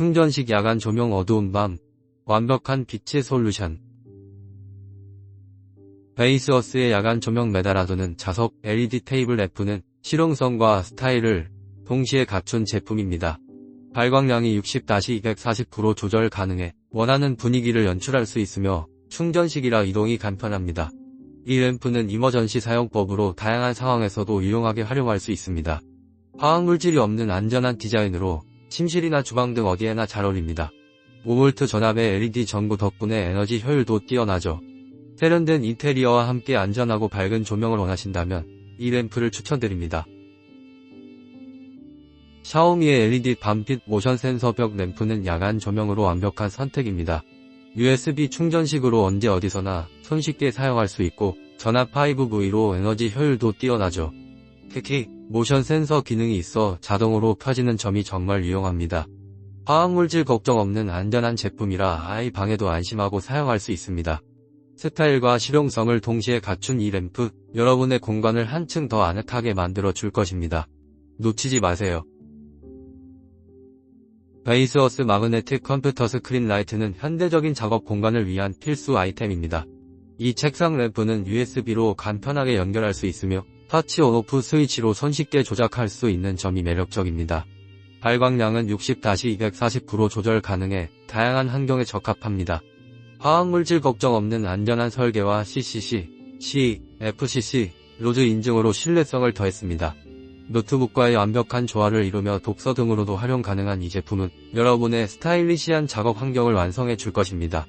충전식 야간 조명 어두운 밤, 완벽한 빛의 솔루션. 베이스어스의 야간 조명 메달하드는 자석 LED 테이블 램프는 실용성과 스타일을 동시에 갖춘 제품입니다. 발광량이 60-240% 조절 가능해 원하는 분위기를 연출할 수 있으며 충전식이라 이동이 간편합니다. 이 램프는 이머전시 사용법으로 다양한 상황에서도 유용하게 활용할 수 있습니다. 화학물질이 없는 안전한 디자인으로 침실이나 주방 등 어디에나 잘 어울립니다. 5V 전압의 LED 전구 덕분에 에너지 효율도 뛰어나죠. 세련된 인테리어와 함께 안전하고 밝은 조명을 원하신다면 이 램프를 추천드립니다. 샤오미의 LED 밤빛 모션 센서 벽 램프는 야간 조명으로 완벽한 선택입니다. USB 충전식으로 언제 어디서나 손쉽게 사용할 수 있고 전압 5V로 에너지 효율도 뛰어나죠. 특히 모션 센서 기능이 있어 자동으로 펴지는 점이 정말 유용합니다. 화학물질 걱정 없는 안전한 제품이라 아이 방에도 안심하고 사용할 수 있습니다. 스타일과 실용성을 동시에 갖춘 이 램프, 여러분의 공간을 한층 더 아늑하게 만들어 줄 것입니다. 놓치지 마세요. 베이스어스 마그네틱 컴퓨터 스크린 라이트는 현대적인 작업 공간을 위한 필수 아이템입니다. 이 책상 램프는 USB로 간편하게 연결할 수 있으며 터치 온오프 스위치로 손쉽게 조작할 수 있는 점이 매력적입니다. 발광량은 60-240% 조절 가능해 다양한 환경에 적합합니다. 화학물질 걱정 없는 안전한 설계와 CCC, C, FCC, 로즈 인증으로 신뢰성을 더했습니다. 노트북과의 완벽한 조화를 이루며 독서 등으로도 활용 가능한 이 제품은 여러분의 스타일리시한 작업 환경을 완성해 줄 것입니다.